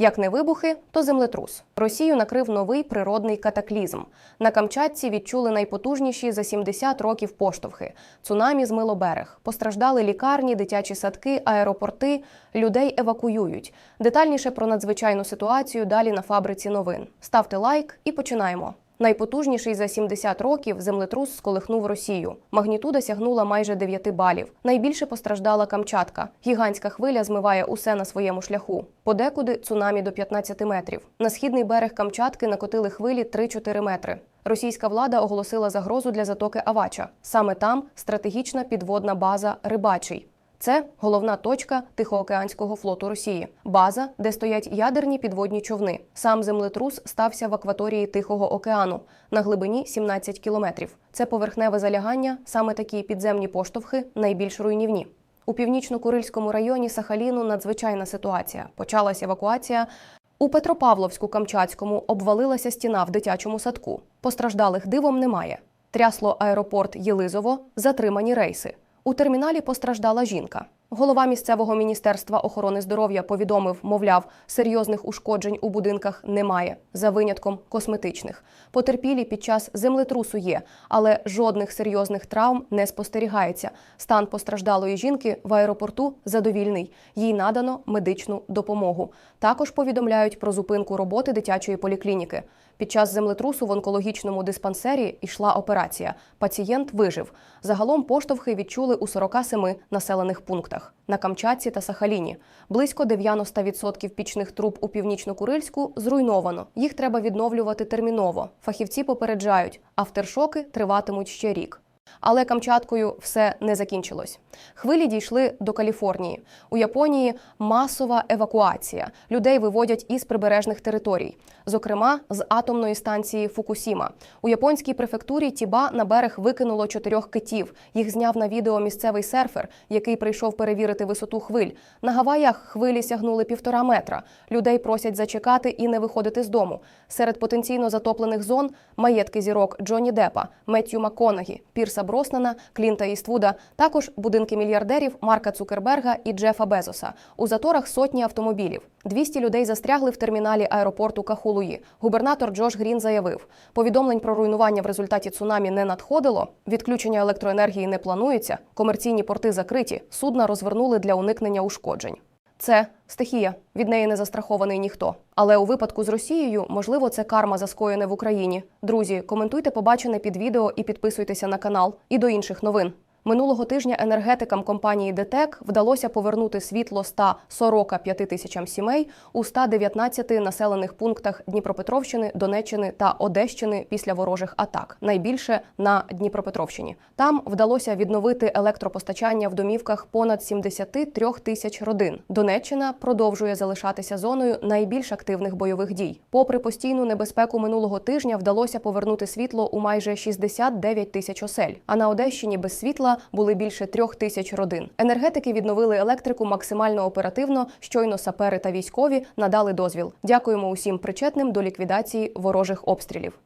Як не вибухи, то землетрус. Росію накрив новий природний катаклізм. На Камчатці відчули найпотужніші за 70 років поштовхи. Цунамі змило берег. Постраждали лікарні, дитячі садки, аеропорти. Людей евакуюють. Детальніше про надзвичайну ситуацію далі на фабриці новин. Ставте лайк і починаємо. Найпотужніший за 70 років землетрус сколихнув Росію. Магнітуда сягнула майже 9 балів. Найбільше постраждала Камчатка. Гігантська хвиля змиває усе на своєму шляху. Подекуди цунамі до 15 метрів. На східний берег Камчатки накотили хвилі 3-4 метри. Російська влада оголосила загрозу для затоки Авача. Саме там стратегічна підводна база Рибачий. Це головна точка Тихоокеанського флоту Росії, база, де стоять ядерні підводні човни. Сам землетрус стався в акваторії Тихого океану на глибині 17 кілометрів. Це поверхневе залягання, саме такі підземні поштовхи найбільш руйнівні. У північно-Курильському районі Сахаліну надзвичайна ситуація. Почалась евакуація. У Петропавловську-Камчатському обвалилася стіна в дитячому садку. Постраждалих дивом немає. Трясло аеропорт Єлизово, затримані рейси. У терміналі постраждала жінка. Голова місцевого міністерства охорони здоров'я повідомив, мовляв, серйозних ушкоджень у будинках немає, за винятком косметичних. Потерпілі під час землетрусу є, але жодних серйозних травм не спостерігається. Стан постраждалої жінки в аеропорту задовільний. Їй надано медичну допомогу. Також повідомляють про зупинку роботи дитячої поліклініки. Під час землетрусу в онкологічному диспансері йшла операція. Пацієнт вижив. Загалом поштовхи відчули у 47 населених пунктах на Камчатці та Сахаліні. Близько 90% пічних труб у північно-Курильську зруйновано. Їх треба відновлювати терміново. Фахівці попереджають, автершоки триватимуть ще рік. Але Камчаткою все не закінчилось. Хвилі дійшли до Каліфорнії. У Японії масова евакуація. Людей виводять із прибережних територій, зокрема з атомної станції Фукусіма. У японській префектурі Тіба на берег викинуло чотирьох китів. Їх зняв на відео місцевий серфер, який прийшов перевірити висоту хвиль. На Гаваях хвилі сягнули півтора метра. Людей просять зачекати і не виходити з дому. Серед потенційно затоплених зон маєтки зірок Джонні Депа, Меттью Макконагі, Пірса Броснана, Клінта Іствуда, також будинки мільярдерів Марка Цукерберга і Джефа Безоса. У заторах сотні автомобілів. 200 людей застрягли в терміналі аеропорту Кахулуї. Губернатор Джош Грін заявив, повідомлень про руйнування в результаті цунамі не надходило. Відключення електроенергії не планується. Комерційні порти закриті. Судна розвернули для уникнення ушкоджень. Це стихія. Від неї не застрахований ніхто. Але у випадку з Росією, можливо, це карма заскоєне в Україні. Друзі, коментуйте побачене під відео і підписуйтеся на канал. І до інших новин. Минулого тижня енергетикам компанії ДТЕК вдалося повернути світло 145 тисячам сімей у 119 населених пунктах Дніпропетровщини, Донеччини та Одещини після ворожих атак. Найбільше на Дніпропетровщині. Там вдалося відновити електропостачання в домівках понад 73 тисяч родин. Донеччина продовжує залишатися зоною найбільш активних бойових дій. Попри постійну небезпеку минулого тижня, вдалося повернути світло у майже 69 тисяч осель. А на Одещині без світла були більше трьох тисяч родин. Енергетики відновили електрику максимально оперативно. Щойно сапери та військові надали дозвіл. Дякуємо усім причетним до ліквідації ворожих обстрілів.